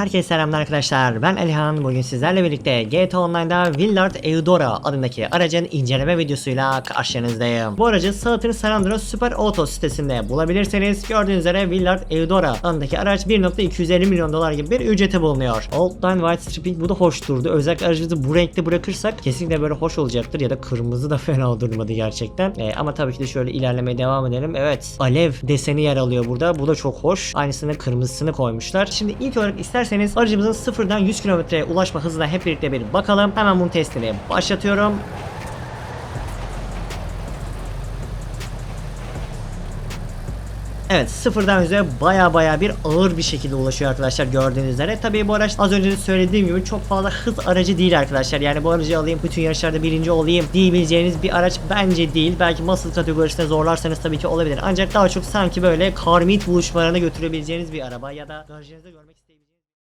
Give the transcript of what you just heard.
Herkese selamlar arkadaşlar. Ben Elihan. Bugün sizlerle birlikte GTA Online'da Willard Eudora adındaki aracın inceleme videosuyla karşınızdayım. Bu aracı Southern San Andreas Super Auto sitesinde bulabilirsiniz. Gördüğünüz üzere Willard Eudora adındaki araç 1.250 milyon dolar gibi bir ücreti bulunuyor. Old Line White Stripping bu da hoş durdu. Özellikle aracımızı bu renkte bırakırsak kesinlikle böyle hoş olacaktır ya da kırmızı da fena durmadı gerçekten. Ee, ama tabii ki de şöyle ilerlemeye devam edelim. Evet alev deseni yer alıyor burada. Bu da çok hoş. Aynısını kırmızısını koymuşlar. Şimdi ilk olarak isterseniz aracımızın sıfırdan 100 kilometreye ulaşma hızına hep birlikte bir bakalım. Hemen bunun testini başlatıyorum. Evet sıfırdan yüze baya baya bir ağır bir şekilde ulaşıyor arkadaşlar gördüğünüz üzere. Tabii bu araç az önce de söylediğim gibi çok fazla hız aracı değil arkadaşlar. Yani bu aracı alayım bütün yarışlarda birinci olayım diyebileceğiniz bir araç bence değil. Belki muscle kategorisine zorlarsanız tabii ki olabilir. Ancak daha çok sanki böyle karmit buluşmalarına götürebileceğiniz bir araba ya da garajınızda görmek istediğiniz